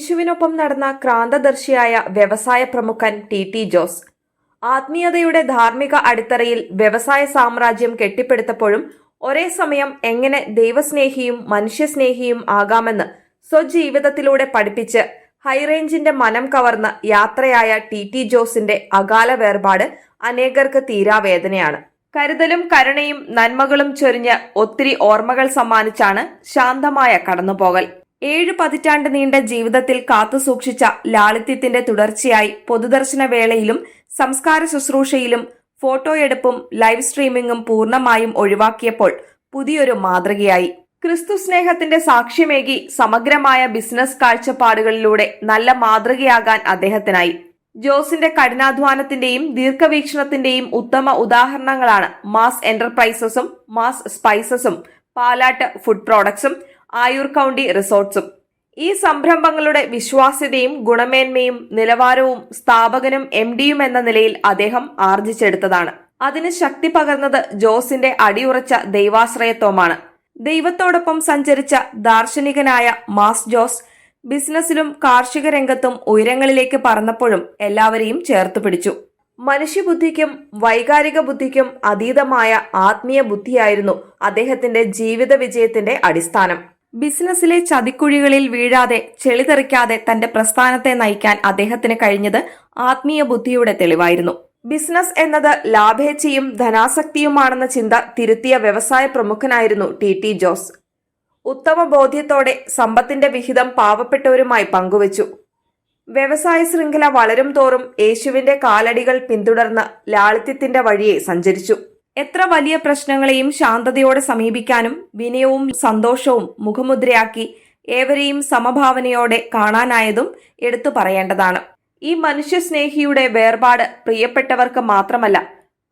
യേശുവിനൊപ്പം നടന്ന ക്രാന്തദർശിയായ വ്യവസായ പ്രമുഖൻ T T Jose. ആത്മീയതയുടെ ധാർമ്മിക അടിത്തറയിൽ വ്യവസായ സാമ്രാജ്യം കെട്ടിപ്പടുത്തപ്പോഴും ഒരേ സമയം എങ്ങനെ ദൈവസ്നേഹിയും മനുഷ്യസ്നേഹിയും ആകാമെന്ന് സ്വജീവിതത്തിലൂടെ പഠിപ്പിച്ച് ഹൈറേഞ്ചിന്റെ മനം കവർന്ന് യാത്രയായ ടി ടി ജോസിന്റെ അകാല വേർപാട് അനേകർക്ക് തീരാവേദനയാണ് കരുതലും കരുണയും നന്മകളും ചൊരിഞ്ഞ് ഒത്തിരി ഓർമ്മകൾ സമ്മാനിച്ചാണ് ശാന്തമായ കടന്നുപോകൽ. ഏഴു പതിറ്റാണ്ട് നീണ്ട ജീവിതത്തിൽ കാത്തുസൂക്ഷിച്ച ലാളിത്യത്തിന്റെ തുടർച്ചയായി പൊതുദർശന വേളയിലും സംസ്കാര ശുശ്രൂഷയിലും ഫോട്ടോയെടുപ്പും ലൈവ് സ്ട്രീമിംഗും പൂർണമായും ഒഴിവാക്കിയപ്പോൾ പുതിയൊരു മാതൃകയായി. ക്രിസ്തു സ്നേഹത്തിന്റെ സാക്ഷ്യമേകി സമഗ്രമായ ബിസിനസ് കാഴ്ചപ്പാടുകളിലൂടെ നല്ല മാതൃകയാകാൻ അദ്ദേഹത്തിനായി. ജോസിന്റെ കഠിനാധ്വാനത്തിന്റെയും ദീർഘവീക്ഷണത്തിന്റെയും ഉത്തമ ഉദാഹരണങ്ങളാണ് മാസ് എന്റർപ്രൈസസും മാസ് സ്പൈസസും പാലാട്ട് ഫുഡ് പ്രോഡക്ട്സും ആയൂർ കൗണ്ടി റിസോർട്ട്സും. ഈ സംരംഭങ്ങളുടെ വിശ്വാസ്യതയും ഗുണമേന്മയും നിലവാരവും സ്ഥാപകനും എം ഡിയും എന്ന നിലയിൽ അദ്ദേഹം ആർജിച്ചെടുത്തതാണ്. അതിന് ശക്തി പകർന്നത് ജോസിന്റെ അടിയുറച്ച ദൈവാശ്രയത്വമാണ്. ദൈവത്തോടൊപ്പം സഞ്ചരിച്ച ദാർശനികനായ മാസ് ജോസ് ബിസിനസ്സിലും കാർഷിക രംഗത്തും ഉയരങ്ങളിലേക്ക് പറന്നപ്പോഴും എല്ലാവരെയും ചേർത്ത് പിടിച്ചു. മനുഷ്യബുദ്ധിക്കും വൈകാരിക ബുദ്ധിക്കും അതീതമായ ആത്മീയ ബുദ്ധിയായിരുന്നു അദ്ദേഹത്തിന്റെ ജീവിത വിജയത്തിന്റെ അടിസ്ഥാനം. ബിസിനസ്സിലെ ചതിക്കുഴികളിൽ വീഴാതെ ചെളിതെറിക്കാതെ തന്റെ പ്രസ്ഥാനത്തെ നയിക്കാൻ അദ്ദേഹത്തിന് കഴിഞ്ഞത് ആത്മീയ ബുദ്ധിയുടെ തെളിവായിരുന്നു. ബിസിനസ് എന്നത് ലാഭേച്ഛയും ധനാസക്തിയുമാണെന്ന ചിന്ത തിരുത്തിയ വ്യവസായ പ്രമുഖനായിരുന്നു ടി ടി ജോസ്. ഉത്തമ ബോധ്യത്തോടെ സമ്പത്തിന്റെ വിഹിതം പാവപ്പെട്ടവരുമായി പങ്കുവച്ചു. വ്യവസായ ശൃംഖല വളരും തോറും യേശുവിന്റെ കാലടികൾ പിന്തുടർന്ന് ലാളിത്യത്തിന്റെ വഴിയെ സഞ്ചരിച്ചു. എത്ര വലിയ പ്രശ്നങ്ങളെയും ശാന്തതയോടെ സമീപിക്കാനും വിനയവും സന്തോഷവും മുഖമുദ്രയാക്കി ഏവരെയും സമഭാവനയോടെ കാണാനായതും എടുത്തു പറയേണ്ടതാണ്. ഈ മനുഷ്യസ്നേഹിയുടെ വേർപാട് പ്രിയപ്പെട്ടവർക്ക് മാത്രമല്ല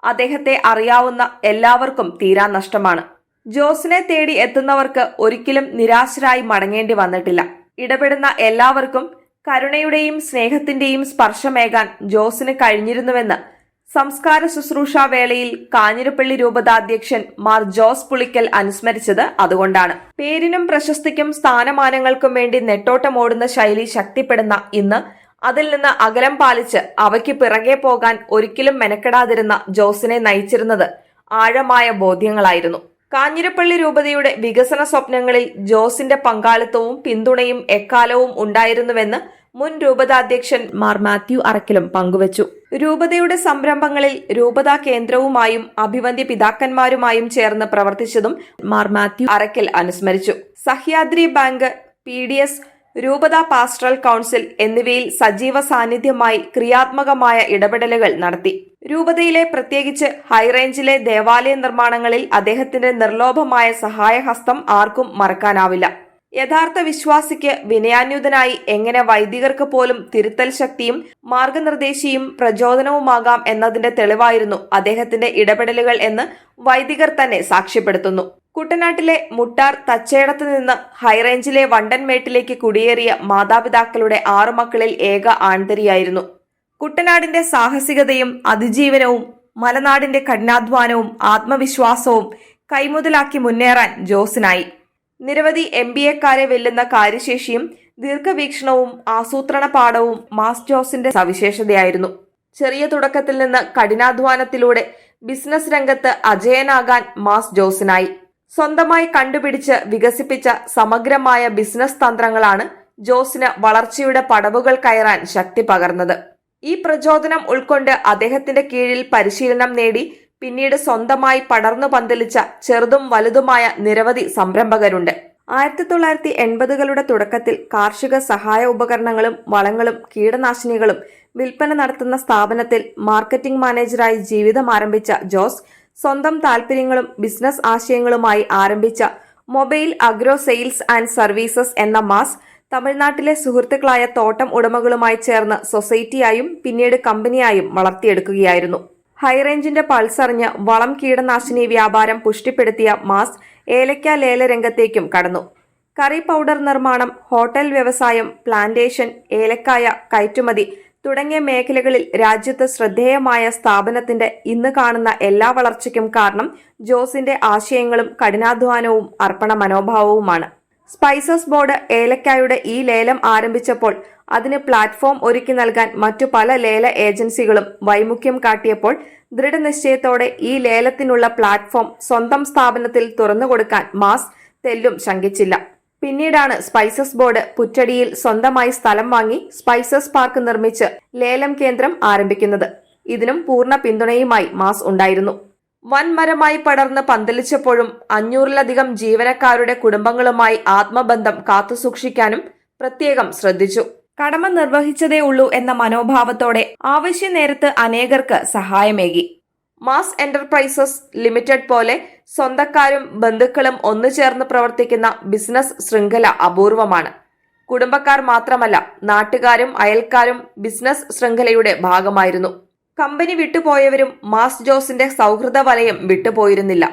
അദ്ദേഹത്തെ അറിയാവുന്ന എല്ലാവർക്കും തീരാ നഷ്ടമാണ്. ജോസിനെ തേടി എത്തുന്നവർക്ക് ഒരിക്കലും നിരാശരായി മടങ്ങേണ്ടി വന്നിട്ടില്ല. ഇടപെടുന്ന എല്ലാവർക്കും കരുണയുടെയും സ്നേഹത്തിന്റെയും സ്പർശമേകാൻ ജോസിന് കഴിഞ്ഞിരുന്നുവെന്ന് സംസ്കാര ശുശ്രൂഷാ വേളയിൽ കാഞ്ഞിരപ്പള്ളി രൂപതാധ്യക്ഷൻ മാർ ജോസ് പുളിക്കൽ അനുസ്മരിച്ചത് അതുകൊണ്ടാണ്. പേരിനും പ്രശസ്തിക്കും സ്ഥാനമാനങ്ങൾക്കും വേണ്ടി നെട്ടോട്ടമോടുന്ന ശൈലി ശക്തിപ്പെടുന്ന ഇന്ന് അതിൽ നിന്ന് അകലം പാലിച്ച് അവയ്ക്ക് പിറകെ പോകാൻ ഒരിക്കലും മെനക്കെടാതിരുന്ന ജോസിനെ നയിച്ചിരുന്നത് ആഴമായ ബോധ്യങ്ങളായിരുന്നു. കാഞ്ഞിരപ്പള്ളി രൂപതയുടെ വികസന സ്വപ്നങ്ങളിൽ ജോസിന്റെ പങ്കാളിത്തവും പിന്തുണയും എക്കാലവും ഉണ്ടായിരുന്നുവെന്ന് മുൻ രൂപതാധ്യക്ഷൻ മാർ മാത്യു അറക്കിലും പങ്കുവച്ചു. രൂപതയുടെ സംരംഭങ്ങളിൽ രൂപതാ കേന്ദ്രവുമായും അഭിവന്ദ്യ പിതാക്കന്മാരുമായും ചേർന്ന് പ്രവർത്തിച്ചതും മാർ മാത്യു അറക്കൽ അനുസ്മരിച്ചു. Sahyadri bank P D S രൂപത പാസ്റ്ററൽ കൗൺസിൽ എന്നിവയിൽ സജീവ സാന്നിധ്യമായി ക്രിയാത്മകമായ ഇടപെടലുകൾ നടത്തി. രൂപതയിലെ പ്രത്യേകിച്ച് ഹൈറേഞ്ചിലെ ദേവാലയ നിർമ്മാണങ്ങളിൽ അദ്ദേഹത്തിന്റെ നിർലോഭമായ സഹായഹസ്തം ആർക്കും മറക്കാനാവില്ല. യഥാർത്ഥ വിശ്വാസിക്ക് വിനയാന്യുതനായി എങ്ങനെ വൈദികർക്ക് പോലും തിരുത്തൽ ശക്തിയും മാർഗനിർദ്ദേശിയും പ്രചോദനവുമാകാം എന്നതിന്റെ തെളിവായിരുന്നു അദ്ദേഹത്തിന്റെ ഇടപെടലുകൾ എന്ന് വൈദികർ തന്നെ സാക്ഷ്യപ്പെടുത്തുന്നു. കുട്ടനാട്ടിലെ മുട്ടാർ തച്ചേടത്ത് നിന്ന് ഹൈറേഞ്ചിലെ വണ്ടൻമേട്ടിലേക്ക് കുടിയേറിയ മാതാപിതാക്കളുടെ ആറു മക്കളിൽ ഏക ആൺതരിയായിരുന്നു. കുട്ടനാടിന്റെ സാഹസികതയും അതിജീവനവും മലനാടിന്റെ കഠിനാധ്വാനവും ആത്മവിശ്വാസവും കൈമുതലാക്കി മുന്നേറാൻ ജോസിനായി. നിരവധി എം ബി എക്കാരെ വെല്ലുന്ന കാര്യശേഷിയും ദീർഘവീക്ഷണവും ആസൂത്രണ പാഠവും മാസ് ജോസിന്റെ സവിശേഷതയായിരുന്നു. ചെറിയ തുടക്കത്തിൽ നിന്ന് കഠിനാധ്വാനത്തിലൂടെ ബിസിനസ് രംഗത്ത് അജയനാകാൻ മാസ് ജോസിനായി. സ്വന്തമായി കണ്ടുപിടിച്ച് വികസിപ്പിച്ച സമഗ്രമായ ബിസിനസ് തന്ത്രങ്ങളാണ് ജോസിന് വളർച്ചയുടെ പടവുകൾ കയറാൻ ശക്തി പകർന്നത്. ഈ പ്രചോദനം ഉൾക്കൊണ്ട് അദ്ദേഹത്തിന്റെ കീഴിൽ പരിശീലനം നേടി പിന്നീട് സ്വന്തമായി പടർന്നു പന്തലിച്ച ചെറുതും വലുതുമായ നിരവധി സംരംഭകരുണ്ട്. ആയിരത്തി തൊള്ളായിരത്തി എൺപതുകളുടെ തുടക്കത്തിൽ കാർഷിക സഹായ ഉപകരണങ്ങളും വളങ്ങളും കീടനാശിനികളും വിൽപ്പന നടത്തുന്ന സ്ഥാപനത്തിൽ മാർക്കറ്റിംഗ് മാനേജറായി ജീവിതം ആരംഭിച്ച ജോസ് സ്വന്തം താൽപ്പര്യങ്ങളും ബിസിനസ് ആശയങ്ങളുമായി ആരംഭിച്ച mobile agro sales and services എന്ന മാസ് തമിഴ്നാട്ടിലെ സുഹൃത്തുക്കളായ തോട്ടം ഉടമകളുമായി ചേർന്ന് സൊസൈറ്റിയായും പിന്നീട് കമ്പനിയായും വളർത്തിയെടുക്കുകയായിരുന്നു. ഹൈറേഞ്ചിന്റെ പൾസറിഞ്ഞ് വളം കീടനാശിനി വ്യാപാരം പുഷ്ടിപ്പെടുത്തിയ മാസ് ഏലക്ക ലേലരംഗത്തേക്കും കടന്നു. കറി പൗഡർ നിർമ്മാണം ഹോട്ടൽ വ്യവസായം പ്ലാന്റേഷൻ ഏലക്കായ കയറ്റുമതി തുടങ്ങിയ മേഖലകളിൽ രാജ്യത്ത് ശ്രദ്ധേയമായ സ്ഥാപനത്തിന്റെ ഇന്ന് കാണുന്ന എല്ലാ വളർച്ചയ്ക്കും കാരണം ജോസിന്റെ ആശയങ്ങളും കഠിനാധ്വാനവും അർപ്പണ മനോഭാവവുമാണ്. സ്പൈസസ് ബോർഡ് ഏലക്കായുടെ ഈ ലേലം ആരംഭിച്ചപ്പോൾ അതിന് പ്ലാറ്റ്ഫോം ഒരുക്കി നൽകാൻ മറ്റു പല ലേല ഏജൻസികളും വൈമുഖ്യം കാട്ടിയപ്പോൾ ദൃഢനിശ്ചയത്തോടെ ഈ ലേലത്തിനുള്ള പ്ലാറ്റ്ഫോം സ്വന്തം സ്ഥാപനത്തിൽ തുറന്നുകൊടുക്കാൻ മാസ് തെല്ലും ശങ്കിച്ചില്ല. പിന്നീടാണ് സ്പൈസസ് ബോർഡ് പുറ്റടിയിൽ സ്വന്തമായി സ്ഥലം വാങ്ങി സ്പൈസസ് പാർക്ക് നിർമ്മിച്ച് ലേലം കേന്ദ്രം ആരംഭിക്കുന്നത്. ഇതിനും പൂർണ പിന്തുണയുമായി മാസ് ഉണ്ടായിരുന്നു. വൻമരമായി പടർന്ന് പന്തലിച്ചപ്പോഴും അഞ്ഞൂറിലധികം ജീവനക്കാരുടെ കുടുംബങ്ങളുമായി ആത്മബന്ധം കാത്തുസൂക്ഷിക്കാനും പ്രത്യേകം ശ്രദ്ധിച്ചു. കടമ നിർവഹിച്ചതേ ഉള്ളൂ എന്ന മനോഭാവത്തോടെ ആവശ്യ നേരത്ത് അനേകർക്ക് സഹായമേകി. മാസ് എന്റർപ്രൈസസ് ലിമിറ്റഡ് പോലെ സ്വന്തക്കാരും ബന്ധുക്കളും ഒന്നു ചേർന്ന് പ്രവർത്തിക്കുന്ന ബിസിനസ് ശൃംഖല അപൂർവമാണ്. കുടുംബക്കാർ മാത്രമല്ല നാട്ടുകാരും അയൽക്കാരും ബിസിനസ് ശൃംഖലയുടെ ഭാഗമായിരുന്നു. കമ്പനി വിട്ടുപോയവരും മാസ് ജോസിന്റെ സൗഹൃദ വലയം വിട്ടുപോയിരുന്നില്ല.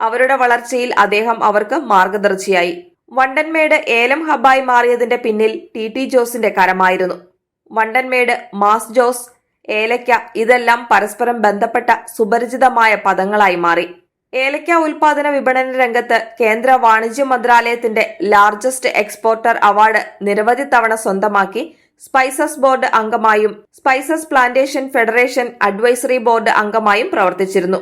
അവരുടെ വളർച്ചയിൽ അദ്ദേഹം അവർക്ക് മാർഗദർശിയായി. വണ്ടൻമേട് ഏലം ഹബായി മാറിയതിന്റെ പിന്നിൽ ടി ടി ജോസിന്റെ കരമായിരുന്നു. വണ്ടൻമേട് മാസ് ജോസ് ഏലയ്ക്ക ഇതെല്ലാം പരസ്പരം ബന്ധപ്പെട്ട സുപരിചിതമായ പദങ്ങളായി മാറി. ഏലയ്ക്ക ഉൽപാദന വിപണന രംഗത്ത് കേന്ദ്ര വാണിജ്യ മന്ത്രാലയത്തിന്റെ ലാർജസ്റ്റ് എക്സ്പോർട്ടർ അവാർഡ് നിരവധി തവണ സ്വന്തമാക്കി spices board അംഗമായും spices plantation federation advisory board അംഗമായും പ്രവർത്തിച്ചിരുന്നു.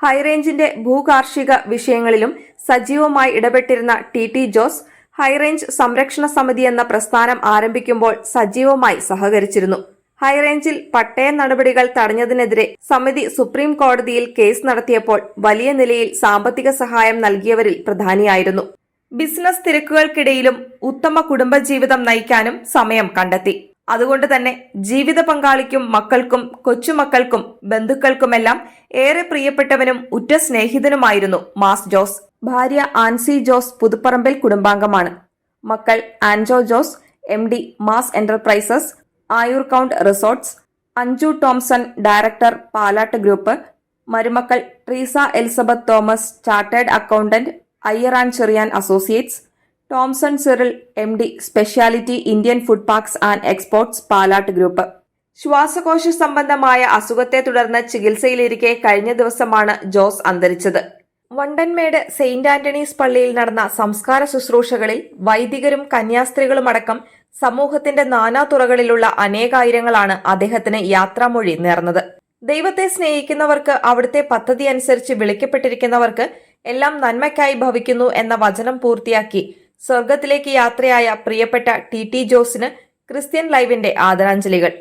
ഹൈറേഞ്ചിന്റെ ഭൂകാർഷിക വിഷയങ്ങളിലും സജീവമായി ഇടപെട്ടിരുന്ന T T Jose high range Samrakshana Samiti എന്ന പ്രസ്ഥാനം ആരംഭിക്കുമ്പോൾ സജീവമായി സഹകരിച്ചിരുന്നു. ഹൈറേഞ്ചിൽ പട്ടയ നടപടികൾ തടഞ്ഞതിനെതിരെ സമിതി സുപ്രീം കോടതിയിൽ കേസ് നടത്തിയപ്പോൾ വലിയ നിലയിൽ സാമ്പത്തിക സഹായം നൽകിയവരിൽ പ്രധാനിയായിരുന്നു. ബിസിനസ് തിരക്കുകൾക്കിടയിലും ഉത്തമ കുടുംബജീവിതം നയിക്കാനും സമയം കണ്ടെത്തി. അതുകൊണ്ട് തന്നെ ജീവിത പങ്കാളിക്കും മക്കൾക്കും കൊച്ചുമക്കൾക്കും ബന്ധുക്കൾക്കുമെല്ലാം ഏറെ പ്രിയപ്പെട്ടവനും ഉറ്റ സ്നേഹിതനുമായിരുന്നു മാസ് ജോസ്. ഭാര്യ ആൻസി ജോസ് പുതുപ്പറമ്പിൽ കുടുംബാംഗമാണ്. മക്കൾ Anjo Jose M D Mas enterprises Ayur count resorts Anju Thomson director Palatt group മരുമക്കൾ Treesa Elizabeth Thomas chartered accountant Iyer and Cherian associates Thomson Cyril M D speciality Indian food parks and exports Palatt group ശ്വാസകോശ സംബന്ധമായ അസുഖത്തെ തുടർന്ന് ചികിത്സയിലിരിക്കെ കഴിഞ്ഞ ദിവസമാണ് ജോസ് അന്തരിച്ചത്. Vandanmedu Saint Antony's പള്ളിയിൽ നടന്ന സംസ്കാര ശുശ്രൂഷകളിൽ വൈദികരും കന്യാസ്ത്രീകളുമടക്കം സമൂഹത്തിന്റെ നാനാതുറകളിലുള്ള അനേകായിരങ്ങളാണ് അദ്ദേഹത്തിന് യാത്രാമൊഴി നേർന്നത്. ദൈവത്തെ സ്നേഹിക്കുന്നവർക്ക് അവിടുത്തെ പദ്ധതി അനുസരിച്ച് വിളിക്കപ്പെട്ടിരിക്കുന്നവർക്ക് എല്ലാം നന്മയ്ക്കായി ഭവിക്കുന്നു എന്ന വചനം പൂർത്തിയാക്കി സ്വർഗത്തിലേക്ക് യാത്രയായ പ്രിയപ്പെട്ട ടി ടി ജോസിന് ക്രിസ്ത്യൻ ലൈവിന്റെ ആദരാഞ്ജലികൾ.